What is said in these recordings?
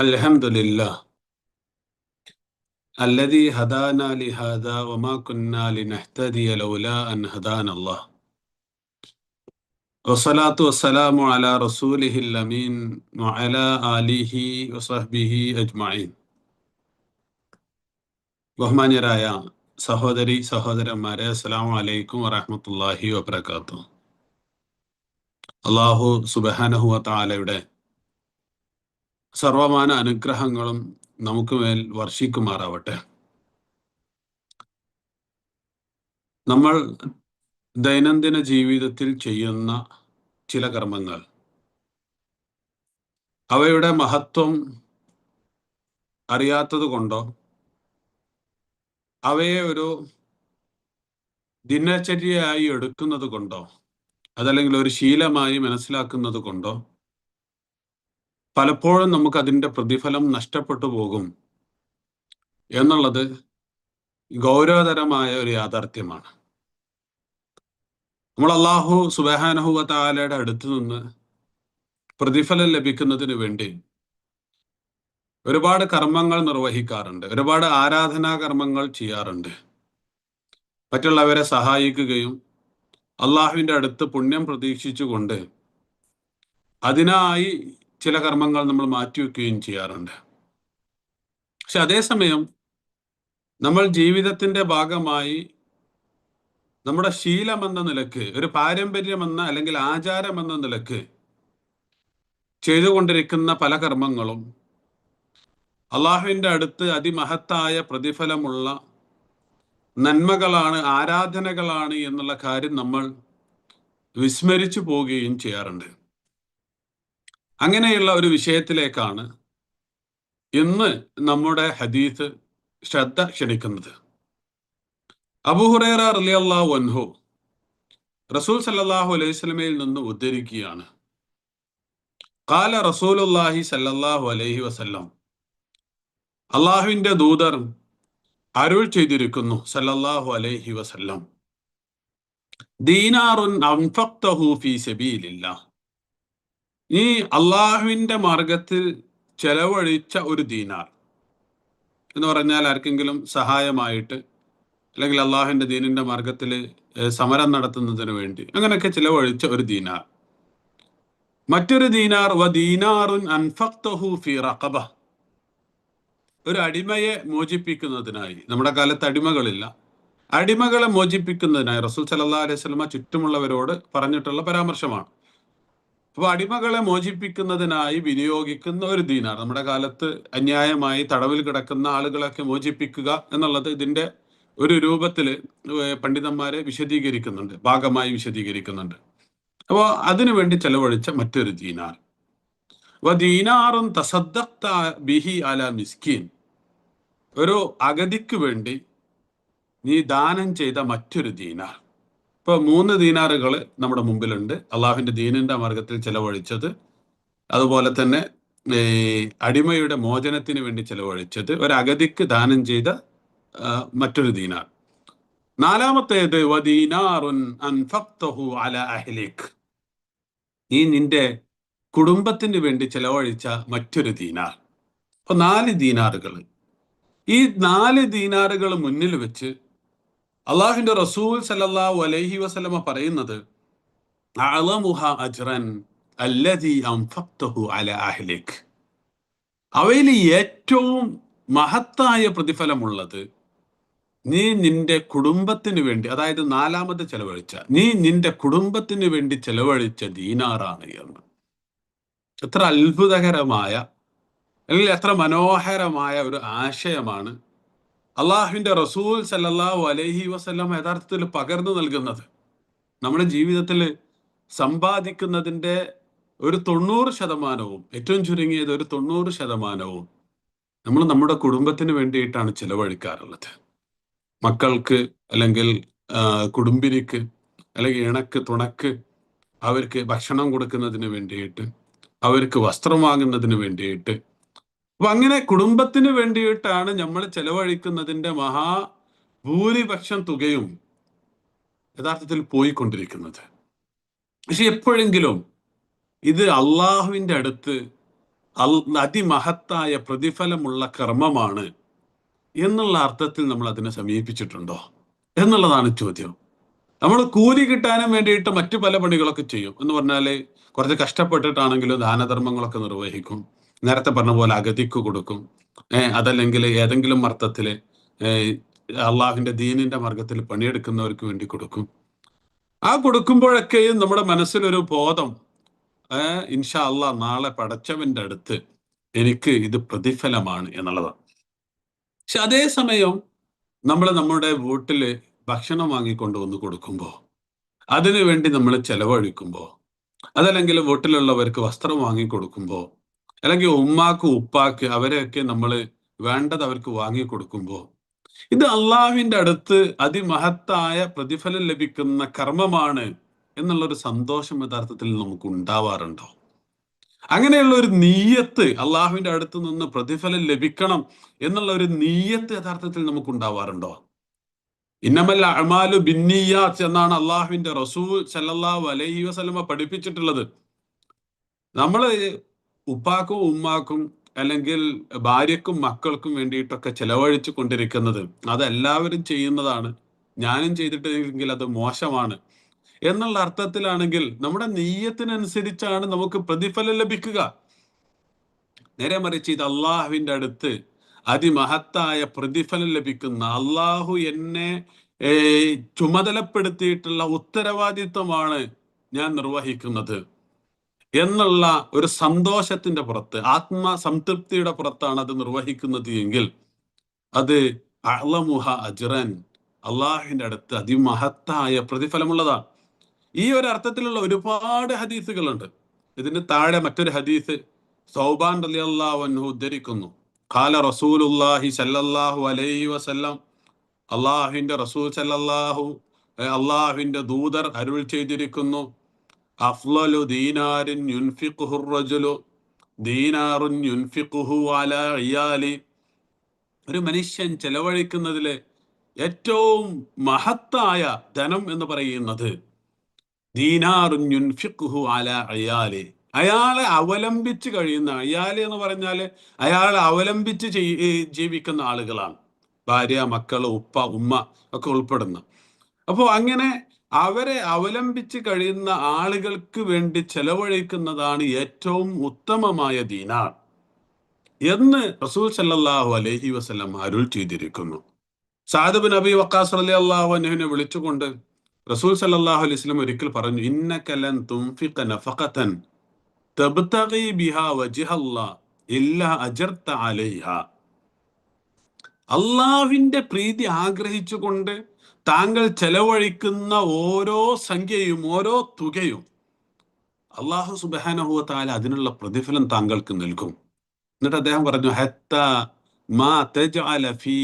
الحمد لله. الذي هدانا لهذا وما كنا لنهتدي لولا أن هدانا الله. والصلاة والسلام على رسوله الأمين وعلى آله وصحبه أجمعين. بحمان رايا سهودري سهودر أماري السلام عليكم ورحمة الله وبركاته. الله سبحانه وتعالى താലയുടെ സർവമാന അനുഗ്രഹങ്ങളും നമുക്ക് മേൽ വർഷിക്കുമാറാവട്ടെ. നമ്മൾ ദൈനംദിന ജീവിതത്തിൽ ചെയ്യുന്ന ചില കർമ്മങ്ങൾ. അവയുടെ മഹത്വം അറിയാത്തത് കൊണ്ടോ അവയെ ഒരു ദിനചര്യയായി എടുക്കുന്നത് കൊണ്ടോ അതല്ലെങ്കിൽ ഒരു ശീലമായി മനസ്സിലാക്കുന്നത് കൊണ്ടോ പലപ്പോഴും നമുക്ക് അതിന്റെ പ്രതിഫലം നഷ്ടപ്പെട്ടു പോകും എന്നുള്ളത് ഗൗരവതരമായ ഒരു യാഥാർത്ഥ്യമാണ്. നമ്മൾ അള്ളാഹു സുബഹാനഹുവ താലയുടെ അടുത്ത് നിന്ന് പ്രതിഫലം ലഭിക്കുന്നതിന് വേണ്ടി ഒരുപാട് കർമ്മങ്ങൾ നിർവഹിക്കാറുണ്ട്. ഒരുപാട് ആരാധനാ കർമ്മങ്ങൾ ചെയ്യാറുണ്ട്. മറ്റുള്ളവരെ സഹായിക്കുകയും അള്ളാഹുവിന്റെ അടുത്ത് പുണ്യം പ്രതീക്ഷിച്ചുകൊണ്ട് അതിനായി ചില കർമ്മങ്ങൾ നമ്മൾ മാറ്റിവെക്കുകയും ചെയ്യാറുണ്ട്. പക്ഷെ അതേസമയം നമ്മൾ ജീവിതത്തിന്റെ ഭാഗമായി നമ്മുടെ ശീലമെന്ന നിലയ്ക്ക് ഒരു പാരമ്പര്യമെന്ന അല്ലെങ്കിൽ ആചാരം എന്ന നിലയ്ക്ക് ചെയ്തുകൊണ്ടിരിക്കുന്ന പല കർമ്മങ്ങളും അള്ളാഹുവിന്റെ അടുത്ത് അതിമഹത്തായ പ്രതിഫലമുള്ള നന്മകളാണ് ആരാധനകളാണ് എന്നുള്ള കാര്യം നമ്മൾ വിസ്മരിച്ചു പോവുകയും ചെയ്യാറുണ്ട്. അങ്ങനെയുള്ള ഒരു വിഷയത്തിലേക്കാണ് ഇന്ന് നമ്മുടെ ഹദീസ് ശ്രദ്ധ ക്ഷണിക്കുന്നത്. അബുഹുറേറ റലിയല്ലാഹു വൻഹു റസൂൽ സല്ലാഹു അലൈഹി സ്വലമയിൽ നിന്ന് ഉദ്ധരിക്കുകയാണ്. കാല റസൂലുല്ലാഹി സല്ലാഹു അലൈഹി വസല്ലം അള്ളാഹുവിന്റെ ദൂതർ അരുൾ ചെയ്തിരിക്കുന്നു സല്ലല്ലാഹു അലൈഹി വസല്ലം. ദീനാറുൻ ഫീ സബീലില്ലാ ഈ അള്ളാഹുവിന്റെ മാർഗത്തിൽ ചെലവഴിച്ച ഒരു ദീനാർ എന്ന് പറഞ്ഞാൽ ആർക്കെങ്കിലും സഹായമായിട്ട് അല്ലെങ്കിൽ അള്ളാഹുവിന്റെ ദീനിന്റെ മാർഗത്തിൽ സമരം നടത്തുന്നതിന് വേണ്ടി അങ്ങനെയൊക്കെ ചിലവഴിച്ച ഒരു ദീനാർ. മറ്റൊരു ദീനാർ വ ദീനാറുൻ അൻഫക്തഹു ഫി റഖബ. ഒരു അടിമയെ മോചിപ്പിക്കുന്നതിനായി. നമ്മുടെ കാലത്ത് അടിമകളില്ല. അടിമകളെ മോചിപ്പിക്കുന്നതിനായി റസൂൽ സല്ലാ അലൈഹി സ്വലമ ചുറ്റുമുള്ളവരോട് പറഞ്ഞിട്ടുള്ള പരാമർശമാണ്. അപ്പോൾ അടിമകളെ മോചിപ്പിക്കുന്നതിനായി വിനിയോഗിക്കുന്ന ഒരു ദീനാർ. നമ്മുടെ കാലത്ത് അന്യായമായി തടവിൽ കിടക്കുന്ന ആളുകളൊക്കെ മോചിപ്പിക്കുക എന്നുള്ളത് ഇതിന്റെ ഒരു രൂപത്തിൽ പണ്ഡിതന്മാരെ വിശദീകരിക്കുന്നുണ്ട് ഭാഗമായി വിശദീകരിക്കുന്നുണ്ട്. അപ്പോൾ അതിനുവേണ്ടി ചെലവഴിച്ച മറ്റൊരു ദീനാർ. ദീനാറും തസദ്ദക്ത ബിഹി അല മിസ്കീൻ. ഒരു അഗതിക്ക് വേണ്ടി നീ ദാനം ചെയ്ത മറ്റൊരു ദീനാർ. ഇപ്പൊ മൂന്ന് ദീനാറുകൾ നമ്മുടെ മുമ്പിലുണ്ട്. അള്ളാഹുവിന്റെ ദീനിന്റെ മാർഗത്തിൽ ചെലവഴിച്ചത് അതുപോലെ തന്നെ ഈ അടിമയുടെ മോചനത്തിന് വേണ്ടി ചെലവഴിച്ചത് ഒരു അഗതിക്ക് ദാനം ചെയ്ത മറ്റൊരു ദീനാർ. നാലാമത്തേത് നീ നിന്റെ കുടുംബത്തിന് വേണ്ടി ചെലവഴിച്ച മറ്റൊരു ദീനാർ. അപ്പൊ നാല് ദീനാറുകൾ ഈ നാല് ദീനാറുകൾ മുന്നിൽ വെച്ച് അള്ളാഹുവിന്റെ റസൂൽ സല്ലല്ലാഹു അലൈഹി വസ്ലമ പറയുന്നത് അവയിൽ ഏറ്റവും മഹത്തായ പ്രതിഫലമുള്ളത് നീ നിന്റെ കുടുംബത്തിന് വേണ്ടി അതായത് നാലാമത് ചെലവഴിച്ച നീ നിന്റെ കുടുംബത്തിന് വേണ്ടി ചെലവഴിച്ച ദീനാറാണ് എന്ന്. എത്ര അത്ഭുതകരമായ അല്ലെങ്കിൽ എത്ര മനോഹരമായ ഒരു ആശയമാണ് അള്ളാഹുവിന്റെ റസൂൽ സല്ലാഹു അലൈഹി വസല്ലം യഥാർത്ഥത്തിൽ പകർന്നു നൽകുന്നത് നമ്മുടെ ജീവിതത്തിൽ സമ്പാദിക്കുന്നതിന്റെ ഒരു തൊണ്ണൂറ് ശതമാനവും ഏറ്റവും ചുരുങ്ങിയത് ഒരു തൊണ്ണൂറ് ശതമാനവും നമ്മൾ നമ്മുടെ കുടുംബത്തിന് വേണ്ടിയിട്ടാണ് ചിലവഴിക്കാറുള്ളത്. മക്കൾക്ക് അല്ലെങ്കിൽ കുടുംബിനിക്ക് അല്ലെങ്കിൽ ഇണക്ക് തുണക്ക് അവർക്ക് ഭക്ഷണം കൊടുക്കുന്നതിന് വേണ്ടിയിട്ട് അവർക്ക് വസ്ത്രം വാങ്ങുന്നതിന് വേണ്ടിയിട്ട് അപ്പൊ അങ്ങനെ കുടുംബത്തിന് വേണ്ടിയിട്ടാണ് നമ്മൾ ചെലവഴിക്കുന്നതിന്റെ മഹാ ഭൂരിപക്ഷം തുകയും യഥാർത്ഥത്തിൽ പോയിക്കൊണ്ടിരിക്കുന്നത്. പക്ഷെ എപ്പോഴെങ്കിലും ഇത് അള്ളാഹുവിന്റെ അടുത്ത് അതിമഹത്തായ പ്രതിഫലമുള്ള കർമ്മമാണ് എന്നുള്ള അർത്ഥത്തിൽ നമ്മൾ അതിനെ സമീപിച്ചിട്ടുണ്ടോ? എന്നുള്ളതാണ് ചോദ്യം. നമ്മൾ കൂലി കിട്ടാനും വേണ്ടിയിട്ട് മറ്റു പല പണികളൊക്കെ ചെയ്യും. എന്ന് പറഞ്ഞാൽ കുറച്ച് കഷ്ടപ്പെട്ടിട്ടാണെങ്കിലും ദാനധർമ്മങ്ങളൊക്കെ നിർവഹിക്കും. നേരത്തെ പറഞ്ഞ പോലെ അഗതിക്ക് കൊടുക്കും. അതല്ലെങ്കിൽ ഏതെങ്കിലും അർത്ഥത്തിൽ അള്ളാഹിന്റെ ദീനിന്റെ മാർഗത്തിൽ പണിയെടുക്കുന്നവർക്ക് വേണ്ടി കൊടുക്കും. ആ കൊടുക്കുമ്പോഴൊക്കെയും നമ്മുടെ മനസ്സിലൊരു ബോധം ഇൻഷാ അള്ളാ നാളെ പടച്ചവന്റെ അടുത്ത് എനിക്ക് ഇത് പ്രതിഫലമാണ് എന്നുള്ളതാണ്. പക്ഷെ അതേസമയം നമ്മൾ നമ്മുടെ വീട്ടിൽ ഭക്ഷണം വാങ്ങിക്കൊണ്ട് വന്ന് കൊടുക്കുമ്പോൾ അതിനു വേണ്ടി നമ്മൾ ചെലവഴിക്കുമ്പോൾ അതല്ലെങ്കിൽ വീട്ടിലുള്ളവർക്ക് വസ്ത്രം വാങ്ങിക്കൊടുക്കുമ്പോൾ അല്ലെങ്കിൽ ഉമ്മാക്ക് ഉപ്പാക്ക് അവരെയൊക്കെ നമ്മൾ വേണ്ടത് അവർക്ക് വാങ്ങിക്കൊടുക്കുമ്പോൾ ഇത് അള്ളാഹുവിന്റെ അടുത്ത് അതിമഹത്തായ പ്രതിഫലം ലഭിക്കുന്ന കർമ്മമാണ് എന്നുള്ളൊരു സന്തോഷം യഥാർത്ഥത്തിൽ നമുക്ക് ഉണ്ടാവാറുണ്ടോ? അങ്ങനെയുള്ള ഒരു നീയത്ത് അള്ളാഹുവിന്റെ അടുത്ത് നിന്ന് പ്രതിഫലം ലഭിക്കണം എന്നുള്ള ഒരു നീയത്ത് യഥാർത്ഥത്തിൽ നമുക്ക് ഉണ്ടാവാറുണ്ടോ? ഇന്നമല്ല അമാലു ബിന്നിയാത്ത് എന്നാണ് അള്ളാഹുവിന്റെ റസൂൽ സല്ലല്ലാഹു അലൈഹി വസല്ലമ പഠിപ്പിച്ചിട്ടുള്ളത്. നമ്മൾ ഉപ്പാക്കും ഉമ്മാക്കും അല്ലെങ്കിൽ ഭാര്യക്കും മക്കൾക്കും വേണ്ടിയിട്ടൊക്കെ ചെലവഴിച്ചു കൊണ്ടിരിക്കുന്നത് അതെല്ലാവരും ചെയ്യുന്നതാണ്. ഞാനും ചെയ്തിട്ടില്ലെങ്കിൽ അത് മോശമാണ്. എന്നുള്ള അർത്ഥത്തിലാണെങ്കിൽ നമ്മുടെ നെയ്യത്തിനനുസരിച്ചാണ് നമുക്ക് പ്രതിഫലം ലഭിക്കുക. നേരെ മറിച്ച് ഇത് അള്ളാഹുവിന്റെ അടുത്ത് അതിമഹത്തായ പ്രതിഫലം ലഭിക്കുന്ന അള്ളാഹു എന്നെ ചുമതലപ്പെടുത്തിയിട്ടുള്ള ഉത്തരവാദിത്വമാണ് ഞാൻ നിർവഹിക്കുന്നത്. എന്നുള്ള ഒരു സന്തോഷത്തിന്റെ പുറത്ത് ആത്മസംതൃപ്തിയുടെ പുറത്താണ് അത് നിർവഹിക്കുന്നത് എങ്കിൽ അത് അളമുഹ അജ്റൻ അള്ളാഹിന്റെ അടുത്ത് അതിമഹത്തായ പ്രതിഫലമുള്ളതാണ്. ഈ ഒരു അർത്ഥത്തിലുള്ള ഒരുപാട് ഹദീസുകളുണ്ട്. ഇതിന് താഴെ മറ്റൊരു ഹദീസ് സൗബാൻ റളിയല്ലാഹു അൻഹു ഉദ്ധരിക്കുന്നു. ഖാല റസൂലുള്ളാഹി സല്ലല്ലാഹു അലൈഹി വസല്ലം അള്ളാഹുവിന്റെ റസൂൽ സല്ലല്ലാഹു ഏ, അള്ളാഹുവിന്റെ ദൂതർ അരുൾ ചെയ്തിരിക്കുന്നു. അഫ്ളലു ദീനാരിൻ യുൻഫിഖുഹു റജുലു ദീനാറുൻ യുൻഫിഖുഹു അലാ ഇയാലി. ഒരു മനുഷ്യൻ ചെലവഴിക്കുന്നതിലെ ഏറ്റവും മഹത്തായ ധനം എന്ന് പറയുന്നത് ദീനാറുൻ യുൻഫിഖുഹു അലാ ഇയാലി. അയാളെ അവലംബിച്ച് കഴിയുന്ന അയാലെ എന്ന് പറഞ്ഞാൽ അയാളെ അവലംബിച്ച് ജീവിക്കുന്ന ആളുകളാണ്. ഭാര്യ മക്കൾ ഉപ്പ ഉമ്മ ഒക്കെ ഉൾപ്പെടുന്ന. അപ്പോൾ അങ്ങനെ അവരെ അവലംബിച്ച് കഴിയുന്ന ആളുകൾക്ക് വേണ്ടി ചെലവഴിക്കുന്നതാണ് ഏറ്റവും ഉത്തമമായ ദീനാർ എന്ന് റസൂൽ സല്ലാഹു അലഹി വസ്ലം അരുൾ ചെയ്തിരിക്കുന്നു. സാദബ് നബി വക്കാസ് അലി അള്ളാഹു അനുവിനെ വിളിച്ചുകൊണ്ട് റസൂൽ സല്ലാഹു അലൈഹി വസല്ലം ഒരിക്കൽ പറഞ്ഞു ഇന്നക്കലൻ തുംഫിഖ ഇല്ല അള്ളാഹുവിന്റെ പ്രീതി ആഗ്രഹിച്ചുകൊണ്ട് താങ്കൾ ചെലവഴിക്കുന്ന ഓരോ സംഖ്യയും ഓരോ തുകയും അള്ളാഹു സുബാനഹുവ അതിനുള്ള പ്രതിഫലം താങ്കൾക്ക് നൽകും. എന്നിട്ട് അദ്ദേഹം പറഞ്ഞു ഹത്ത മാ ഫീ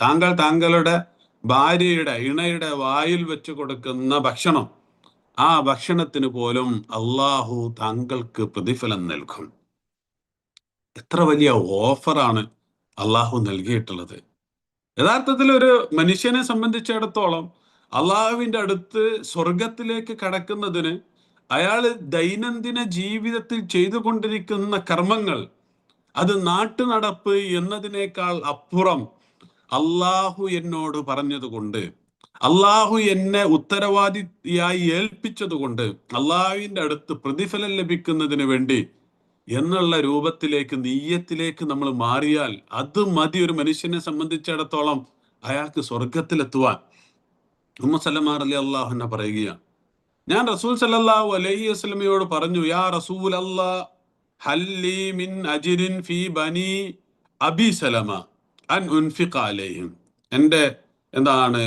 താങ്കൾ താങ്കളുടെ ഭാര്യയുടെ ഇണയുടെ വായിൽ വെച്ച് കൊടുക്കുന്ന ഭക്ഷണം ആ ഭക്ഷണത്തിന് പോലും അള്ളാഹു താങ്കൾക്ക് പ്രതിഫലം നൽകും. എത്ര വലിയ ഓഫറാണ് അള്ളാഹു നൽകിയിട്ടുള്ളത്. യഥാർത്ഥത്തിൽ ഒരു മനുഷ്യനെ സംബന്ധിച്ചിടത്തോളം അള്ളാഹുവിന്റെ അടുത്ത് സ്വർഗത്തിലേക്ക് കടക്കുന്നതിന് അയാൾ ദൈനംദിന ജീവിതത്തിൽ ചെയ്തുകൊണ്ടിരിക്കുന്ന കർമ്മങ്ങൾ അത് നാട്ടുനടപ്പ് എന്നതിനേക്കാൾ അപ്പുറം അള്ളാഹു എന്നോട് പറഞ്ഞതുകൊണ്ട് അള്ളാഹു എന്നെ ഉത്തരവാദിയായി ഏൽപ്പിച്ചതുകൊണ്ട് അള്ളാഹുവിന്റെ അടുത്ത് പ്രതിഫലം ലഭിക്കുന്നതിന് വേണ്ടി എന്നുള്ള രൂപത്തിലേക്ക് നീയത്തിലേക്ക് നമ്മൾ മാറിയാൽ അത് മതി ഒരു മനുഷ്യനെ സംബന്ധിച്ചിടത്തോളം അയാൾക്ക് സ്വർഗത്തിലെത്തുവാൻ ഉമ്മ സല്ലമാർ അലി അള്ളാഹുന പറയുകയാണ്. ഞാൻ റസൂൽ സല്ലല്ലാഹു അലൈഹി വസ്ലമയോട് പറഞ്ഞു യാ റസൂൽ അല്ലാ ഹല്ലി ബനി സലമ അൻ എന്താണ്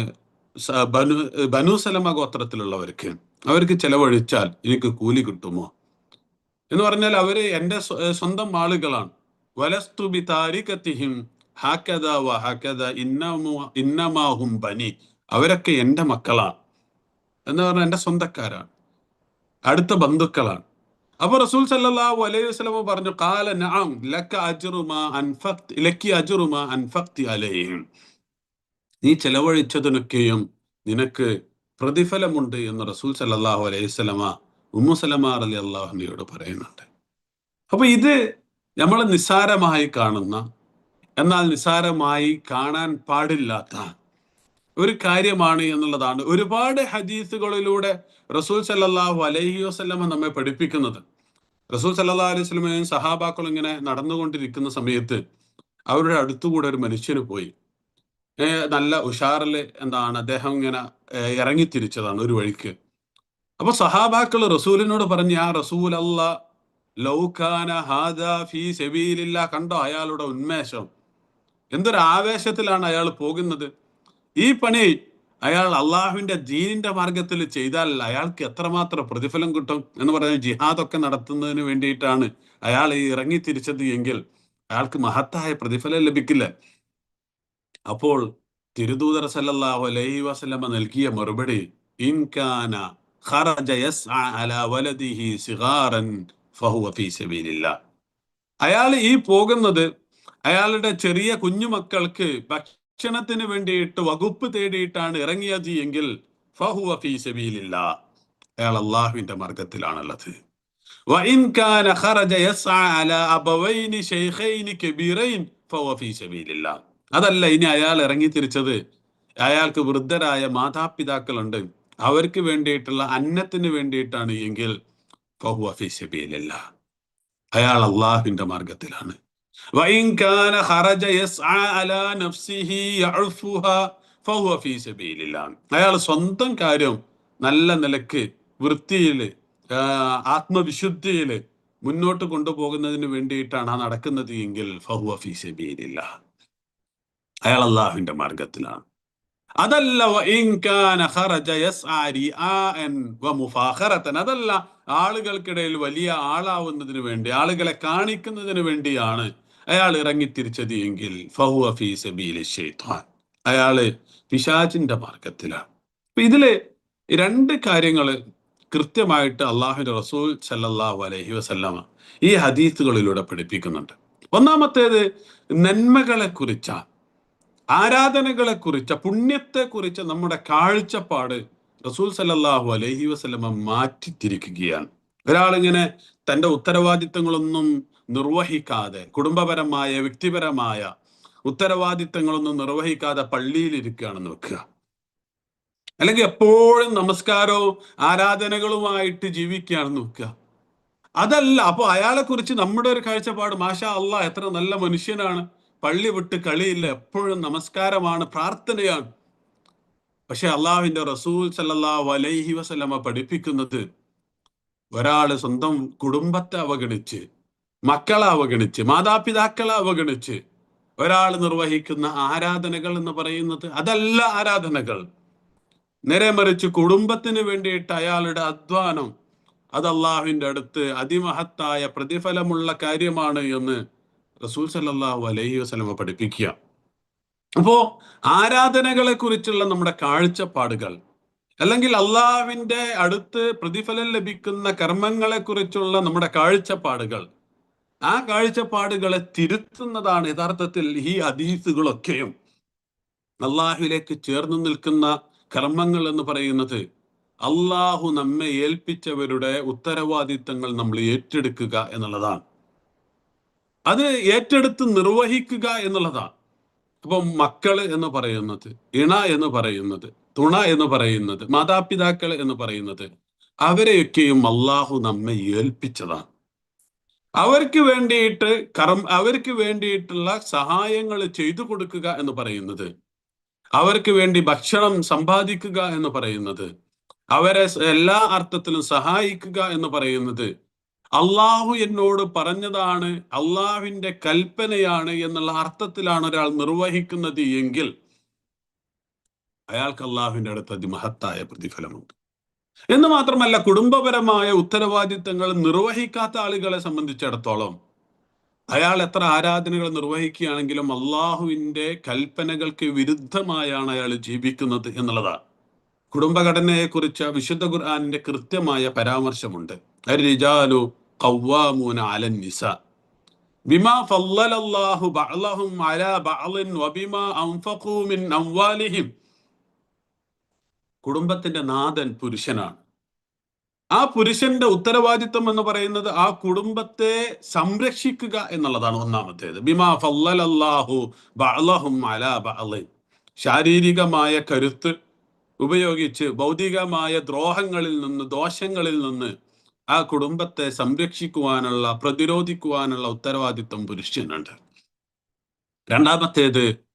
ബനു ബനു സലമ ഗോത്രത്തിലുള്ളവർക്ക് അവർക്ക് ചെലവഴിച്ചാൽ എനിക്ക് കൂലി കിട്ടുമോ? എന്ന് പറഞ്ഞാൽ അവർ എന്റെ സ്വന്തം ആളുകളാണ്. വലസ്തു ബി താരിഖത്തിഹിം ഹാക്കദ വ ഇന്നമു ഇന്നമാഹും ബനി. അവരൊക്കെ എന്റെ മക്കളാണ്. എന്ന് പറഞ്ഞാൽ എന്റെ സ്വന്തക്കാരാണ്. അടുത്ത ബന്ധുക്കളാണ്. അപ്പൊ റസൂൽ സല്ലല്ലാഹു അലൈഹി വസല്ലമ പറഞ്ഞു ഖാല നഅം ലക അജ്റുമാ അൻഫഖ്ത് ലക്കി അജ്റുമാ അൻഫഖ്തി അലൈഹിം. നീ ചെലവഴിച്ചതിനൊക്കെയും നിനക്ക് പ്രതിഫലമുണ്ട് എന്ന് റസൂൽ സല്ലല്ലാഹു അലൈഹി വസല്ലമ ഉമ്മു അലി അൻഹയോട് പറയുന്നുണ്ട്. അപ്പൊ ഇത് നമ്മൾ നിസ്സാരമായി കാണുന്ന എന്നാൽ നിസ്സാരമായി കാണാൻ പാടില്ലാത്ത ഒരു കാര്യമാണ് എന്നുള്ളതാണ്. ഒരുപാട് ഹദീസുകളിലൂടെ റസൂൽ സല്ലാഹു അലൈഹി വസ്ലമ നമ്മെ പഠിപ്പിക്കുന്നത്. റസൂൽ സല്ലാ അലൈഹി വസല്ലമയും സഹാബാക്കളും ഇങ്ങനെ നടന്നുകൊണ്ടിരിക്കുന്ന സമയത്ത് അവരുടെ അടുത്തുകൂടെ ഒരു മനുഷ്യന് പോയി. നല്ല ഉഷാറിൽ എന്താണ് അദ്ദേഹം ഇങ്ങനെ ഇറങ്ങിത്തിരിച്ചതാണ് ഒരു വഴിക്ക്. അപ്പൊ സഹാബാക്കൾ റസൂലിനോട് പറഞ്ഞു ആ റസൂൽ അല്ല ലൗഖാന ഹാദ ഫീ സെബീലില്ല. കണ്ടോ അയാളുടെ ഉന്മേഷം. എന്തൊരു ആവേശത്തിലാണ് അയാൾ പോകുന്നത്. ഈ പണി അയാൾ അള്ളാഹുവിന്റെ ദീനിന്റെ മാർഗത്തിൽ ചെയ്താൽ അയാൾക്ക് എത്രമാത്രം പ്രതിഫലം കിട്ടും എന്ന് പറഞ്ഞാൽ ജിഹാദൊക്കെ നടത്തുന്നതിന് വേണ്ടിയിട്ടാണ് അയാൾ ഈ ഇറങ്ങി തിരിച്ചത് എങ്കിൽ അയാൾക്ക് മഹത്തായ പ്രതിഫലം ലഭിക്കില്ല. അപ്പോൾ തിരുദൂതർ സല്ലല്ലാഹു അലൈഹി വസല്ലമ നൽകിയ മറുപടി ഇൻകാന ഖറജ യസ്അ അലാ വലദിഹി സിഗാറൻ ഫഹുവ ഫീ സബീലില്ലാഹ് അയാൾ ഈ പോകുന്നത് അയാളുടെ ചെറിയ കുഞ്ഞുമക്കൾക്ക് ഭക്ഷണത്തിന് വേണ്ടിയിട്ട് വകുപ്പ് തേടിയിട്ടാണ് ഇറങ്ങിയത് എങ്കിൽ ഫഹുവ ഫീ സബീലില്ലാഹ് അയാൾ അള്ളാഹുവിന്റെ മാർഗത്തിലാണുള്ളത് وإن كان خرج يسعى على أبوين شيخين كبيرين فهو في سبيل الله അതല്ല ഇനി അയാൾ ഇറങ്ങി തിരിച്ചത് അയാൾക്ക് വൃദ്ധരായ മാതാപിതാക്കളുണ്ട് അവർക്ക് വേണ്ടിയിട്ടുള്ള അന്നത്തിന് വേണ്ടിയിട്ടാണ് എങ്കിൽ അയാൾ അള്ളാഹുവിന്റെ മാർഗത്തിലാണ് അയാൾ സ്വന്തം കാര്യം നല്ല നിലയ്ക്ക് വൃത്തിയിൽ ആത്മവിശുദ്ധിയിൽ മുന്നോട്ട് കൊണ്ടുപോകുന്നതിന് വേണ്ടിയിട്ടാണ് ആ നടക്കുന്നത് എങ്കിൽ ഫഹുവ ഫീ അയാൾ അള്ളാഹുവിന്റെ മാർഗത്തിലാണ് അതല്ല അതല്ല ആളുകൾക്കിടയിൽ വലിയ ആളാവുന്നതിന് വേണ്ടി ആളുകളെ കാണിക്കുന്നതിന് വേണ്ടിയാണ് അയാൾ ഇറങ്ങിത്തിരിച്ചത് എങ്കിൽ അയാൾ പിശാചിന്റെ മാർഗത്തിലാണ്. ഇതിൽ രണ്ട് കാര്യങ്ങൾ കൃത്യമായിട്ട് അള്ളാഹുന്റെ റസൂൽ സല്ലാഹു അലഹി വസല്ലമ ഈ ഹദീസുകളിലൂടെ പഠിപ്പിക്കുന്നുണ്ട്. ഒന്നാമത്തേത് നന്മകളെ കുറിച്ചാണ് ആരാധനകളെ കുറിച്ച പുണ്യത്തെ കുറിച്ച് നമ്മുടെ കാഴ്ചപ്പാട് റസൂൽ സല്ലാഹു അലഹി വസ്ലമ മാറ്റിത്തിരിക്കുകയാണ്. ഒരാളിങ്ങനെ തന്റെ ഉത്തരവാദിത്തങ്ങളൊന്നും നിർവഹിക്കാതെ കുടുംബപരമായ വ്യക്തിപരമായ ഉത്തരവാദിത്തങ്ങളൊന്നും നിർവഹിക്കാതെ പള്ളിയിൽ ഇരിക്കുകയാണെന്ന് വെക്കുക. അല്ലെങ്കിൽ എപ്പോഴും നമസ്കാരവും ആരാധനകളുമായിട്ട് ജീവിക്കുകയാണെന്ന് വെക്കുക. അതല്ല അപ്പോൾ അയാളെ കുറിച്ച് നമ്മുടെ ഒരു കാഴ്ചപ്പാട് മാഷാ അല്ല എത്ര നല്ല മനുഷ്യനാണ്. പള്ളി വിട്ട് കളിയില്ല എപ്പോഴും നമസ്കാരമാണ് പ്രാർത്ഥനയാണ്. പക്ഷെ അള്ളാഹുവിന്റെ റസൂൽ സല്ലല്ലാഹു അലൈഹി വസല്ലമ പഠിപ്പിക്കുന്നത് ഒരാൾ സ്വന്തം കുടുംബത്തെ അവഗണിച്ച് മക്കളെ അവഗണിച്ച് മാതാപിതാക്കളെ അവഗണിച്ച് ഒരാൾ നിർവഹിക്കുന്ന ആരാധനകൾ എന്ന് പറയുന്നത് അതല്ല ആരാധനകൾ. നേരെ മറിച്ച് കുടുംബത്തിന് വേണ്ടിയിട്ട് അയാളുടെ അധ്വാനം അത് അള്ളാഹുവിന്റെ അടുത്ത് അതിമഹത്തായ പ്രതിഫലമുള്ള കാര്യമാണ് എന്ന് റസൂൽ സല്ലാഹു അലൈഹി വസ്ലമ പഠിപ്പിക്കുക. അപ്പോ ആരാധനകളെ കുറിച്ചുള്ള നമ്മുടെ കാഴ്ചപ്പാടുകൾ അല്ലെങ്കിൽ അള്ളാവിന്റെ അടുത്ത് പ്രതിഫലം ലഭിക്കുന്ന കർമ്മങ്ങളെ കുറിച്ചുള്ള നമ്മുടെ കാഴ്ചപ്പാടുകൾ ആ കാഴ്ചപ്പാടുകളെ തിരുത്തുന്നതാണ് യഥാർത്ഥത്തിൽ ഈ ഹദീസുകളൊക്കെയും. അള്ളാഹുവിലേക്ക് ചേർന്നു നിൽക്കുന്ന കർമ്മങ്ങൾ എന്ന് പറയുന്നത് അള്ളാഹു നമ്മെ ഏൽപ്പിച്ചവരുടെ ഉത്തരവാദിത്തങ്ങൾ നമ്മൾ ഏറ്റെടുക്കുക എന്നുള്ളതാണ്. അത് ഏറ്റെടുത്ത് നിർവഹിക്കുക എന്നുള്ളതാണ് അപ്പം മക്കൾ എന്ന് പറയുന്നത് ഇണ എന്ന് പറയുന്നത് തുണ എന്ന് പറയുന്നത് മാതാപിതാക്കൾ എന്ന് പറയുന്നത് അവരെയൊക്കെയും അള്ളാഹു നമ്മെ ഏൽപ്പിച്ചതാണ്. അവർക്ക് വേണ്ടിയിട്ട് കർമ്മ അവർക്ക് വേണ്ടിയിട്ടുള്ള സഹായങ്ങൾ ചെയ്തു കൊടുക്കുക എന്ന് പറയുന്നത് അവർക്ക് വേണ്ടി ഭക്ഷണം സമ്പാദിക്കുക എന്ന് പറയുന്നത് അവരെ എല്ലാ അർത്ഥത്തിലും സഹായിക്കുക എന്ന് പറയുന്നത് അള്ളാഹു എന്നോട് പറഞ്ഞതാണ് അള്ളാഹുവിന്റെ കൽപ്പനയാണ് എന്നുള്ള അർത്ഥത്തിലാണ് ഒരാൾ നിർവഹിക്കുന്നത് എങ്കിൽ അയാൾക്ക് അള്ളാഹുവിന്റെ അടുത്ത് അതിമഹത്തായ പ്രതിഫലമുണ്ട്. എന്ന് മാത്രമല്ല കുടുംബപരമായ ഉത്തരവാദിത്തങ്ങൾ നിർവഹിക്കാത്ത ആളുകളെ സംബന്ധിച്ചിടത്തോളം അയാൾ എത്ര ആരാധനകൾ നിർവഹിക്കുകയാണെങ്കിലും അള്ളാഹുവിന്റെ കൽപ്പനകൾക്ക് വിരുദ്ധമായാണ് അയാൾ ജീവിക്കുന്നത് എന്നുള്ളതാണ്. കുടുംബഘടനയെക്കുറിച്ച് വിശുദ്ധ ഖുർആാനിന്റെ കൃത്യമായ പരാമർശമുണ്ട്. റിജാലു على النساء بما فضل الله بعضهم على بعض وبما أنفقوا من أموالهم കുടുംബത്തിന്റെ നാഥൻ പുരുഷനാണ്. ആ പുരുഷന്റെ ഉത്തരവാദിത്വം എന്ന് പറയുന്നത് ആ കുടുംബത്തെ സംരക്ഷിക്കുക എന്നുള്ളതാണ് ഒന്നാമത്തേത്. ബിമാ ഫല്ലാഹു ബഅലഹും അലാ ബഅലി ശാരീരികമായ കരുത്ത് ഉപയോഗിച്ച് ഭൗതികമായ ദ്രോഹങ്ങളിൽ നിന്ന് ദോഷങ്ങളിൽ നിന്ന് ആ കുടുംബത്തെ സംരക്ഷിക്കുവാനുള്ള പ്രതിരോധിക്കുവാനുള്ള ഉത്തരവാദിത്വം പുരുഷനുണ്ട്. രണ്ടാമത്തേത്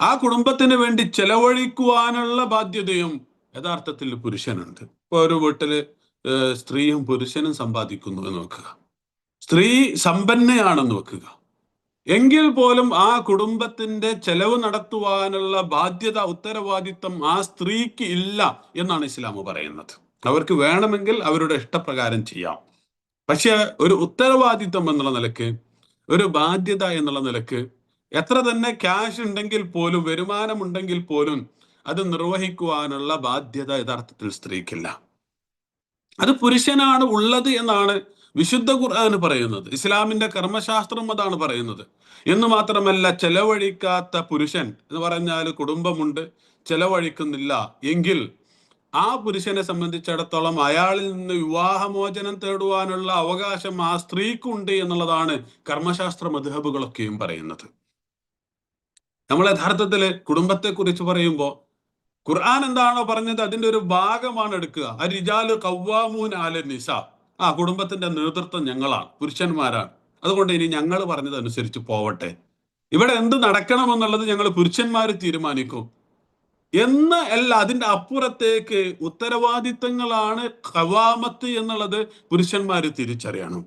ആ കുടുംബത്തിന് വേണ്ടി ചെലവഴിക്കുവാനുള്ള ബാധ്യതയും യഥാർത്ഥത്തിൽ പുരുഷനുണ്ട്. ഇപ്പൊ ഒരു വീട്ടിൽ സ്ത്രീയും പുരുഷനും സമ്പാദിക്കുന്നു എന്ന് വെക്കുക. സ്ത്രീ സമ്പന്നയാണെന്ന് വെക്കുക. എങ്കിൽ പോലും ആ കുടുംബത്തിന്റെ ചെലവ് നടത്തുവാനുള്ള ബാധ്യത ഉത്തരവാദിത്തം ആ സ്ത്രീക്ക് ഇല്ല എന്നാണ് ഇസ്ലാം പറയുന്നത്. അവർക്ക് വേണമെങ്കിൽ അവരുടെ ഇഷ്ടപ്രകാരം ചെയ്യാം. പക്ഷെ ഒരു ഉത്തരവാദിത്തം എന്നുള്ള നിലയ്ക്ക് ഒരു ബാധ്യത എന്നുള്ള നിലയ്ക്ക് എത്ര തന്നെ ക്യാഷ് ഉണ്ടെങ്കിൽ പോലും വരുമാനമുണ്ടെങ്കിൽ പോലും അത് നിർവഹിക്കുവാനുള്ള ബാധ്യത യഥാർത്ഥത്തിൽ സ്ത്രീക്കില്ല. അത് പുരുഷനാണ് ഉള്ളത് എന്നാണ് വിശുദ്ധ ഖുർആൻ പറയുന്നത്. ഇസ്ലാമിന്റെ കർമ്മശാസ്ത്രം അതാണ് പറയുന്നത്. എന്ന് മാത്രമല്ല ചെലവഴിക്കാത്ത പുരുഷൻ എന്ന് പറഞ്ഞാൽ കുടുംബമുണ്ട് ചെലവഴിക്കുന്നില്ല. എങ്കിൽ ആ പുരുഷനെ സംബന്ധിച്ചിടത്തോളം അയാളിൽ നിന്ന് വിവാഹമോചനം തേടുവാനുള്ള അവകാശം ആ സ്ത്രീക്കുണ്ട് എന്നുള്ളതാണ് കർമ്മശാസ്ത്ര മധുഹബുകളൊക്കെയും പറയുന്നത്. നമ്മൾ കുടുംബത്തെ കുറിച്ച് പറയുമ്പോൾ ഖുർആൻ എന്താണോ പറഞ്ഞത് അതിന്റെ ഒരു ഭാഗമാണ് എടുക്കുക. അരിജാൽ കവ്വാമൂൻ ആല നിസ ആ കുടുംബത്തിന്റെ നേതൃത്വം ഞങ്ങളാണ് പുരുഷന്മാരാണ്. അതുകൊണ്ട് ഇനി ഞങ്ങൾ പറഞ്ഞതനുസരിച്ച് പോവട്ടെ. ഇവിടെ എന്ത് നടക്കണമെന്നുള്ളത് ഞങ്ങൾ പുരുഷന്മാർ തീരുമാനിക്കും. എന്ന് അല്ല അതിന്റെ അപ്പുറത്തേക്ക് ഉത്തരവാദിത്തങ്ങളാണ് കവാമത്ത് എന്നുള്ളത് പുരുഷന്മാർ തിരിച്ചറിയണം.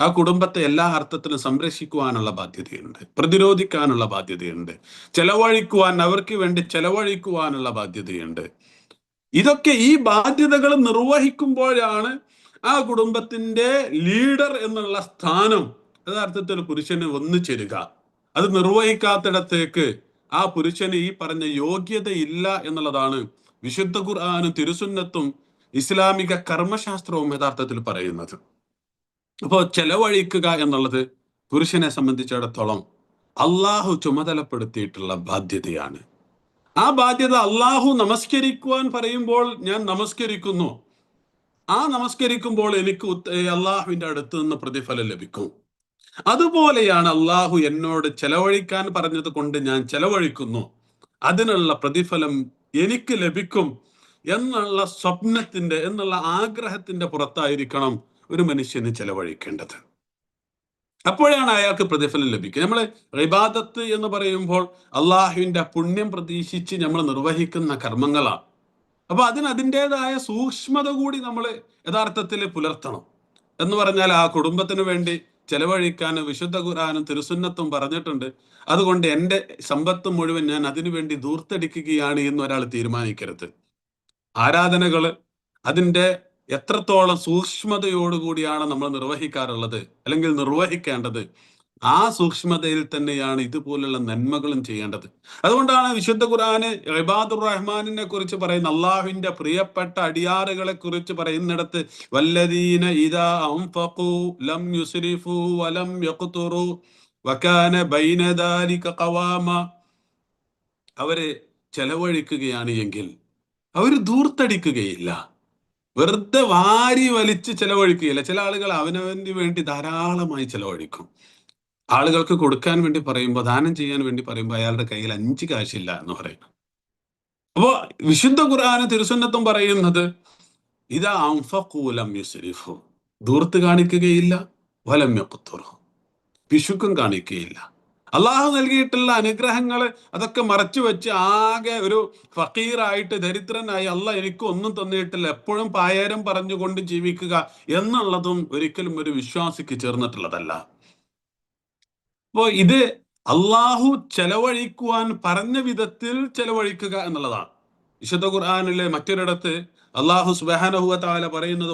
ആ കുടുംബത്തെ എല്ലാ അർത്ഥത്തിലും സംരക്ഷിക്കുവാനുള്ള ബാധ്യതയുണ്ട് പ്രതിരോധിക്കാനുള്ള ബാധ്യതയുണ്ട് ചെലവഴിക്കുവാൻ അവർക്ക് വേണ്ടി ചെലവഴിക്കുവാനുള്ള ബാധ്യതയുണ്ട്. ഇതൊക്കെ ഈ ബാധ്യതകൾ നിർവഹിക്കുമ്പോഴാണ് ആ കുടുംബത്തിന്റെ ലീഡർ എന്നുള്ള സ്ഥാനം യഥാർത്ഥത്തിൽ പുരുഷന് വന്നു ചേരുക. അത് നിർവഹിക്കാത്തിടത്തേക്ക് ആ പുരുഷന് ഈ പറഞ്ഞ യോഗ്യതയില്ല എന്നുള്ളതാണ് വിശുദ്ധ ഖുർആാനും തിരുസുന്നത്തും ഇസ്ലാമിക കർമ്മശാസ്ത്രവും യഥാർത്ഥത്തിൽ പറയുന്നത്. അപ്പോൾ ചെലവഴിക്കുക എന്നുള്ളത് പുരുഷനെ സംബന്ധിച്ചിടത്തോളം അള്ളാഹു ചുമതലപ്പെടുത്തിയിട്ടുള്ള ബാധ്യതയാണ്. ആ ബാധ്യത അള്ളാഹു നമസ്കരിക്കുവാൻ പറയുമ്പോൾ ഞാൻ നമസ്കരിക്കുന്നു. ആ നമസ്കരിക്കുമ്പോൾ എനിക്ക് അള്ളാഹുവിന്റെ അടുത്ത് നിന്ന് പ്രതിഫലം ലഭിക്കും. അതുപോലെയാണ് അള്ളാഹു എന്നോട് ചെലവഴിക്കാൻ പറഞ്ഞത് കൊണ്ട് ഞാൻ ചെലവഴിക്കുന്നു. അതിനുള്ള പ്രതിഫലം എനിക്ക് ലഭിക്കും എന്നുള്ള സ്വപ്നത്തിന്റെ എന്നുള്ള ആഗ്രഹത്തിന്റെ പുറത്തായിരിക്കണം ഒരു മനുഷ്യന് ചെലവഴിക്കേണ്ടത്. അപ്പോഴാണ് അയാൾക്ക് പ്രതിഫലം ലഭിക്കുക. നമ്മൾ റിബാദത്ത് എന്ന് പറയുമ്പോൾ അള്ളാഹുവിന്റെ പുണ്യം പ്രതീക്ഷിച്ച് നമ്മൾ നിർവഹിക്കുന്ന കർമ്മങ്ങളാണ്. അപ്പൊ അതിന് അതിന്റെതായ സൂക്ഷ്മത കൂടി നമ്മൾ യഥാർത്ഥത്തിൽ പുലർത്തണം. എന്ന് പറഞ്ഞാൽ ആ കുടുംബത്തിന് വേണ്ടി ചെലവഴിക്കാൻ വിശുദ്ധ ഖുരാനും തിരുസുന്നത്തും പറഞ്ഞിട്ടുണ്ട്. അതുകൊണ്ട് എന്റെ സമ്പത്ത് മുഴുവൻ ഞാൻ അതിനുവേണ്ടി ദൂർത്തടിക്കുകയാണ് എന്ന് ഒരാൾ തീരുമാനിക്കരുത്. ആരാധനകൾ അതിന്റെ എത്രത്തോളം സൂക്ഷ്മതയോടുകൂടിയാണ് നമ്മൾ നിർവഹിക്കാറുള്ളത് അല്ലെങ്കിൽ നിർവഹിക്കേണ്ടത്? ആ സൂക്ഷ്മതയിൽ തന്നെയാണ് ഇതുപോലുള്ള നന്മകളും ചെയ്യേണ്ടത്. അതുകൊണ്ടാണ് വിശുദ്ധ ഖുർആന് ഇബാദുർ റഹ്മാനിനെ കുറിച്ച് പറയുന്ന അള്ളാഹുവിന്റെ പ്രിയപ്പെട്ട അടിയാറുകളെ കുറിച്ച് പറയുന്നിടത്ത് വല്ലദീന ഇദാ അംഫഖു ലം യുസ്രിഫു വലം വകാന ബൈന ദാലിക ഖവാമ. അവരെ ചെലവഴിക്കുകയാണ് എങ്കിൽ അവർ ധൂർത്തടിക്കുകയില്ല. വെറുതെ വാരി വലിച്ച് ചെലവഴിക്കുകയില്ല. ചില ആളുകൾ അവനവന് വേണ്ടി ധാരാളമായി ചെലവഴിക്കും. ആളുകൾക്ക് കൊടുക്കാൻ വേണ്ടി പറയുമ്പോൾ ദാനം ചെയ്യാൻ വേണ്ടി പറയുമ്പോൾ അയാളുടെ കയ്യിൽ അഞ്ച് കാശില്ല എന്ന് പറയുന്നു. അപ്പോ വിശുദ്ധ ഖുർആാന തിരുസുന്നത്തും പറയുന്നത് ഇതാ ദൂർത്ത് കാണിക്കുകയില്ല വലം യഖ്തുറു. പിശുക്കും കാണിക്കുകയില്ല. അള്ളാഹു നൽകിയിട്ടുള്ള അനുഗ്രഹങ്ങൾ അതൊക്കെ മറച്ചു വെച്ച് ആകെ ഒരു ഫക്കീറായിട്ട് ദരിദ്രനായി അല്ല എനിക്ക് ഒന്നും തന്നിട്ടില്ല എപ്പോഴും പായേരം പറഞ്ഞുകൊണ്ട് ജീവിക്കുക എന്നുള്ളതും ഒരിക്കലും ഒരു വിശ്വാസിക്ക് ചേർന്നിട്ടുള്ളതല്ല. അപ്പോ ഇത് അള്ളാഹു ചെലവഴിക്കുവാൻ പറഞ്ഞ വിധത്തിൽ ചെലവഴിക്കുക എന്നുള്ളതാണ്. വിശുദ്ധ ഖുർആാനിലെ മറ്റൊരിടത്ത് അള്ളാഹു സുബാനഹുവ താല പറയുന്നത്.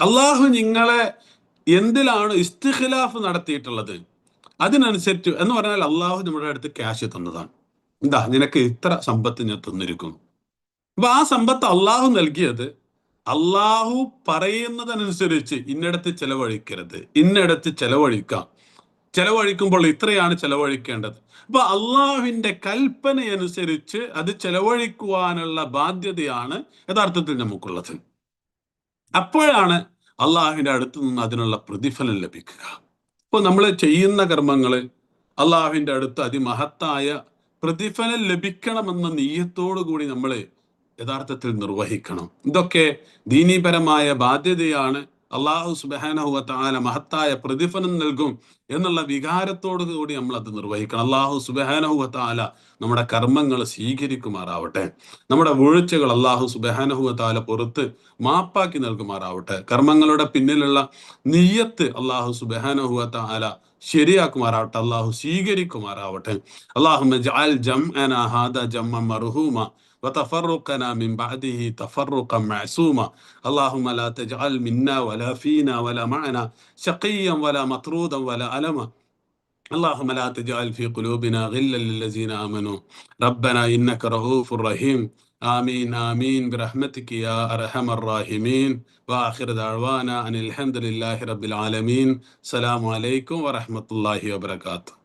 അള്ളാഹു നിങ്ങളെ എന്തിലാണ് ഇസ്തിഖിലാഫ് നടത്തിയിട്ടുള്ളത്? അതിനനുസരിച്ച് എന്ന് പറഞ്ഞാൽ അള്ളാഹു നമ്മുടെ അടുത്ത് ക്യാഷ് തന്നതാണ്. എന്താ നിനക്ക് ഇത്ര സമ്പത്ത് ഞാൻ തന്നിരിക്കുന്നു. അപ്പൊ ആ സമ്പത്ത് അള്ളാഹു നൽകിയത് അള്ളാഹു പറയുന്നതനുസരിച്ച് ഇന്നിടത്ത് ചെലവഴിക്കരുത്. ഇന്നിടത്ത് ചെലവഴിക്കാം. ചെലവഴിക്കുമ്പോൾ ഇത്രയാണ് ചെലവഴിക്കേണ്ടത്. അപ്പൊ അള്ളാഹുവിന്റെ കൽപ്പനയനുസരിച്ച് അത് ചെലവഴിക്കുവാനുള്ള ബാധ്യതയാണ് യഥാർത്ഥത്തിൽ നമുക്കുള്ളത്. അപ്പോഴാണ് അള്ളാഹുവിന്റെ അടുത്ത് നിന്ന് അതിനുള്ള പ്രതിഫലം ലഭിക്കുക. അപ്പോൾ നമ്മൾ ചെയ്യുന്ന കർമ്മങ്ങൾ അള്ളാഹുവിന്റെ അടുത്ത് അതിമഹത്തായ പ്രതിഫലം ലഭിക്കണമെന്ന നീയത്തോടു കൂടി നമ്മൾ യഥാർത്ഥത്തിൽ നിർവഹിക്കണം. ഇതൊക്കെ ദീനീപരമായ ബാധ്യതയാണ്. അള്ളാഹു സുബഹാനഹുവത്താല താല മഹത്തായ പ്രതിഫലം നൽകും എന്നുള്ള വികാരത്തോടു കൂടി നമ്മൾ അത് നിർവഹിക്കണം. അള്ളാഹു സുബഹാനഹുവത്താല താല നമ്മുടെ കർമ്മങ്ങൾ സ്വീകരിക്കുമാറാവട്ടെ. നമ്മുടെ വീഴ്ചകൾ അള്ളാഹു സുബഹാനഹുവത്താല താല പുറത്ത് മാപ്പാക്കി നൽകുമാറാവട്ടെ. കർമ്മങ്ങളുടെ പിന്നിലുള്ള നീയത്ത് അള്ളാഹു സുബഹാനഹുവത്താല താല ശരിയാക്കുമാറാവട്ടെ. അള്ളാഹു സ്വീകരിക്കുമാറാവട്ടെ. അള്ളാഹു ജം ഹാദ ജമ്മ وتفرقنا من بعده تفرقا معصوما. اللهم لا تجعل منا ولا فينا ولا معنا شقيا ولا مطرودا ولا ألما. اللهم لا تجعل في قلوبنا غلا للذين آمنوا. ربنا إنك رؤوف رحيم. آمين آمين. برحمتك يا أرحم الراحمين. وآخر دعوانا أن الحمد لله رب العالمين. السلام عليكم ورحمة الله وبركاته.